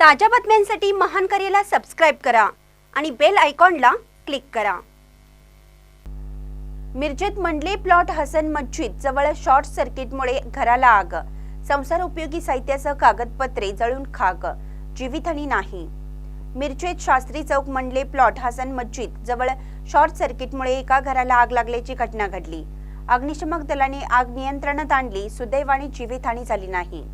ताज्या बातम्यांसाठी महान करेला सबस्क्राईब करा आणि बेल आयकॉनला क्लिक करा. मिरजेत मंडले प्लॉट हसन मस्जिद जवळ शॉर्ट सर्किटमुळे घराला आग. संसार उपयोगी साहित्यासह कागदपत्रे जळून खाक. जीवितहानी नाही. मिरजेत शास्त्री चौक मंडले प्लॉट हसन मस्जिद जवळ शॉर्ट सर्किटमुळे एका घराला आग लागल्याची घटना घडली. अग्निशमक दलाने आग नियंत्रणात आणली. सुदैवाने जीवितहानी झाली नाही.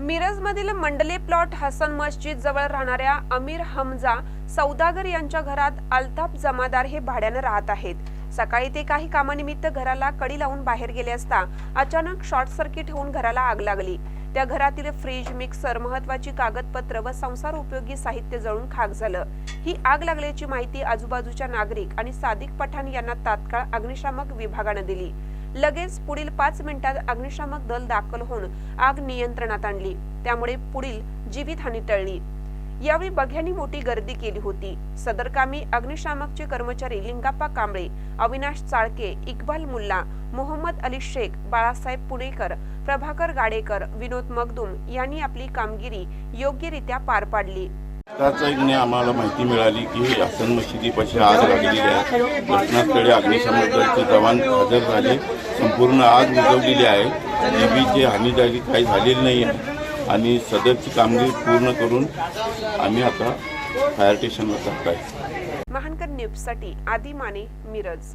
मिरजमधील मंडले प्लॉट हसन मस्जिद जवळ राहणाऱ्या अमीर हमजा सौदागर यांच्या घरात अल्ताफ जमादार हे भाड्यानं राहत आहेत. सकाळी ते काही कामानिमित्त घराला कडी लावून बाहेर गेले असता अचानक शॉर्ट सर्किट होऊन घराला आग लागली. त्या घरातील फ्रीज मिक्सर महत्वाची कागदपत्र व संसार उपयोगी साहित्य जळून खाक झालं. ही आग लागल्याची माहिती आजूबाजूच्या नागरिक आणि सादिक पठाण यांना तात्काळ अग्निशामक विभागानं दिली. लगेच पुढील पाच मिनिटात अग्निशामक दल दाखल होऊन आग नियंत्रणात आणली. त्यामुळे पुढील जीवितहानी टळली. यावेळी बघ्यांनी मोठी गर्दी केली होती. सदरकामी अग्निशामकचे कर्मचारी लिंगाप्पा कांबळे अविनाश चाळके इक्बाल मुल्ला मोहम्मद अली शेख बाळासाहेब पुणेकर प्रभाकर गाडेकर विनोद मगदुम यांनी आपली कामगिरी योग्यरित्या पार पाडली. त्याच एकने आम्हाला माहिती मिळाली की हसन मशिदीपाशी आग लागलेली आहे. घटनास्थळी अग्निशमन दलचे जवान हजर झाले. संपूर्ण आग विझवलेली आहे. जीबीची हानी झाली काही झालेली नाही आहे. आणि सदरची कामगिरी पूर्ण करून आम्ही आता फायर स्टेशनला जात आहे महानकर न्यूजसाठी आदी माने मिरज.